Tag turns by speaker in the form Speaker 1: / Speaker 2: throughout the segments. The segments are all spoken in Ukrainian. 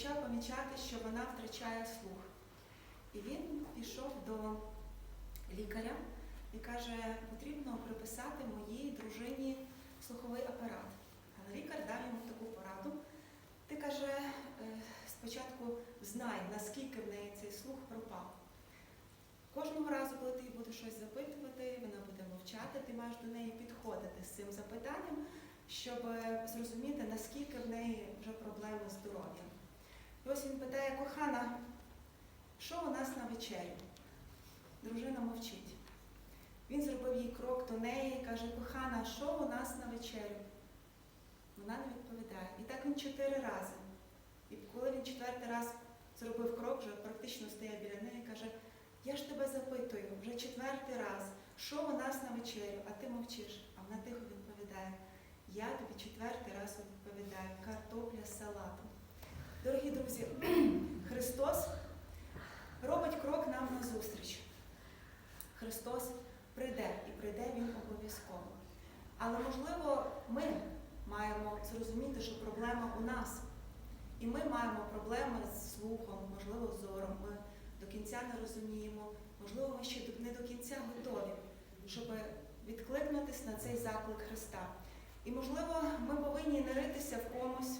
Speaker 1: помічати, що вона втрачає слух. І він пішов до лікаря і каже, потрібно приписати моїй дружині слуховий апарат. Але лікар дав йому таку пораду. Ти каже, е, спочатку знай, наскільки в неї цей слух пропав. Кожного разу, коли ти будеш щось запитувати, вона буде мовчати, ти маєш до неї підходити з цим запитанням, щоб е, зрозуміти, наскільки в неї вже проблеми з здоров'ям. І ось він питає, кохана, що у нас на вечерю? Дружина мовчить. Він зробив їй крок до неї і каже, кохана, що у нас на вечерю? Вона не відповідає. І так він чотири рази. І коли він четвертий раз зробив крок, вже практично стояв біля неї і каже, я ж тебе запитую вже четвертий раз, що у нас на вечерю, а ти мовчиш. А вона тихо відповідає, я тобі четвертий раз відповідаю, картопля з салатом. Дорогі друзі, Христос робить крок нам назустріч. Христос прийде і прийде Він обов'язково. Але можливо, ми маємо зрозуміти, що проблема у нас. І ми маємо проблеми з слухом, можливо, зором. Ми до кінця не розуміємо, можливо, ми ще не до кінця готові, щоб відкликнутися на цей заклик Христа. І, можливо, ми повинні не ритися в комусь,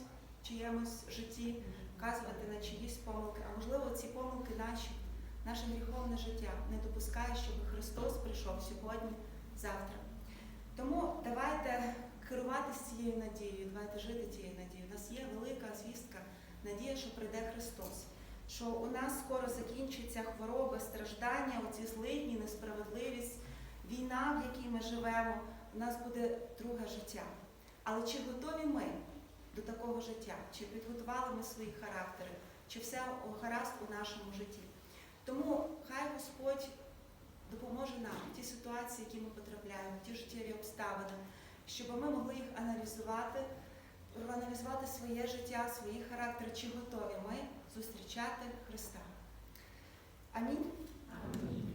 Speaker 1: чиємусь житті, вказувати на чиїсь помилки, а можливо, ці помилки наші, наше гріховне життя не допускає, щоб Христос прийшов сьогодні, завтра. Тому давайте керуватися цією надією, давайте жити цією надією. У нас є велика звістка, надія, що прийде Христос. Що у нас скоро закінчиться хвороби, страждання, оці злидні, несправедливість, війна, в якій ми живемо, у нас буде друге життя. Але чи готові ми до такого життя? Чи підготували ми свої характери, чи все гаразд у нашому житті? Тому хай Господь допоможе нам в ті ситуації, які ми потрапляємо, ті життєві обставини, щоб ми могли їх аналізувати, проаналізувати своє життя, свої характери, чи готові ми зустрічати Христа. Амінь.
Speaker 2: Амінь.